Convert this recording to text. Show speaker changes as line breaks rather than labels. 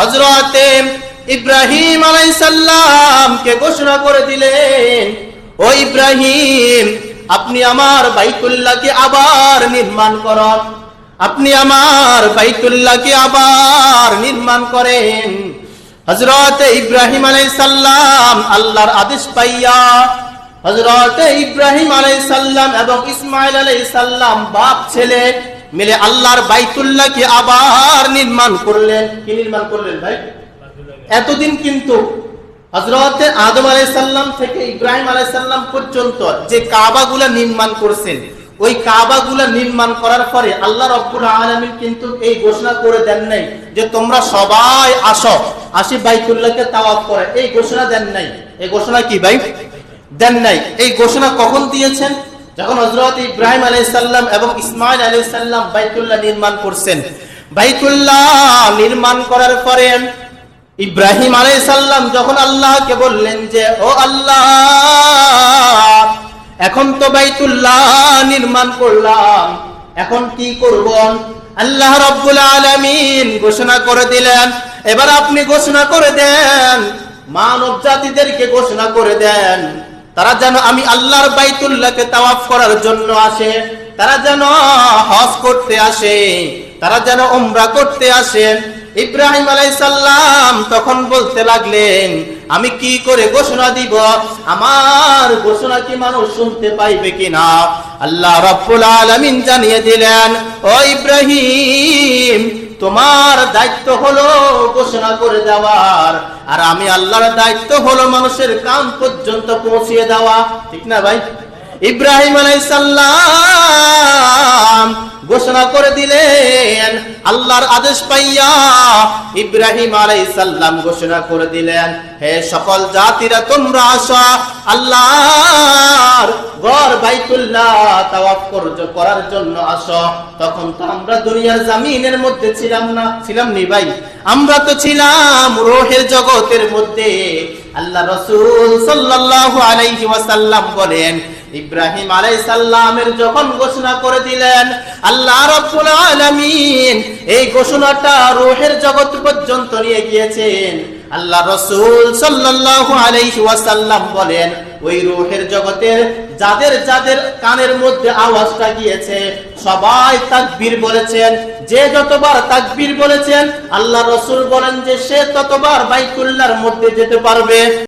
হজরতে ইব্রাহিম আলাইসাল্লামকে ঘোষণা করে দিলেন, ও ইব্রাহিম, আপনি আমার বাইতুল্লাহকে আবার নির্মাণ করুন আপনি আমার বাইতুল্লাহকে আবার নির্মাণ করেন। হজরত ইব্রাহিম আলাইসাল্লাম আল্লাহর আদেশ পাইয়া হজরত ইব্রাহিম আলাইসাল্লাম এবং ইসমাইল আলাইসাল্লাম বাপ ছেলে মিলে আল্লাহর বাইতুল্লাহকে আবার নির্মাণ করলেন। কি নির্মাণ করলেন ভাই? এতদিন কিন্তু হজরত আদম আলাইসাল্লাম থেকে ইব্রাহিম আলাইসাল্লাম পর্যন্ত যে কাবাগুলা নির্মাণ করছেন, ওই কাবাগুলা নির্মাণ করার পরে আল্লাহ রব্বুল আলমিন কিন্তু এই ঘোষণা করে দেন নাই যে তোমরা সবাই আসো, আসি বাইতুল্লাহকে তাওয়াফ করে। এই ঘোষণা দেন নাই। এই ঘোষণা কি ভাই? দেন নাই। এই ঘোষণা কখন দিয়েছেন? যখন হজরত ইব্রাহিম আলাইসাল্লাম এবং ইসমাইল আলাইসাল্লাম বাইতুল্লাহ নির্মাণ করছেন, বাইতুল্লাহ নির্মাণ করার পরে ইব্রাহিম আলাইসাল্লাম যখন আল্লাহকে বললেন যে, ও আল্লাহ, এখন তো বাইতুল্লাহ নির্মাণ করলাম, এখন কি করব? আল্লাহ রব্বুল আলামিন ঘোষণা করে দিলেন, এবার আপনি ঘোষণা করে দেন মানব জাতিদেরকে ঘোষণা করে দেন তারা যেন আমি আল্লাহর বাইতুল্লাহকে তাওয়াফ করার জন্য আসে, তারা যেন হজ করতে আসে, তারা যেন ওমরা করতে আসেন ইব্রাহিম আলাইসাল্লাম তখন বলতে লাগলেন, আমি কি করে ঘোষণা দিব? আমার ঘোষণা কি মানুষ শুনতে পাইবে কিনা? আল্লাহ রব্বুল আলামিন জানিয়ে দিলেন, ও ইব্রাহিম তোমার দায়িত্ব হলো ঘোষণা করে দেওয়ার। আর আমি আল্লাহর দায়িত্ব হলো মানুষের কান পর্যন্ত পৌঁছিয়ে দেওয়া। ঠিক না ভাই? ইব্রাহিম আলাইসাল্লাম ঘোষণা করে দিলেন, আল্লাহর আদেশ পাইয়া ইব্রাহিম আলাইসাল্লাম ঘোষণা করে দিলেন, হে সকল জাতিরা, তোমরা আসো, আল্লাহর ঘর করার জন্য তখন তো আমরা দুনিয়ার জামিনের মধ্যে ছিলাম না। ছিলাম নি ভাই? আমরা তো ছিলাম রোহের জগতের মধ্যে। আল্লাহ রসুল ওয়াসাল্লাম বলেন, ইব্রাহিম আলাইহিস সালামের যখন ঘোষণা করে দিলেন, আল্লাহ রাব্বুল আলামিন এই ঘোষণাটা রোহের জগৎ পর্যন্ত নিয়ে গিয়েছেন। আল্লাহ রসুল সাল্লাল্লাহু আলাইহি ওয়াসাল্লাম বলেন ওই রোহের জগতের যাদের যাদের কানের মধ্যে আওয়াজটা গিয়েছে, সবাই তাকবীর বলেছেন। যে যতবার তাকবীর বলেছেন, আল্লাহ রসুল বলেন যে সে ততবার বাইকুল্লার মধ্যে যেতে পারবে।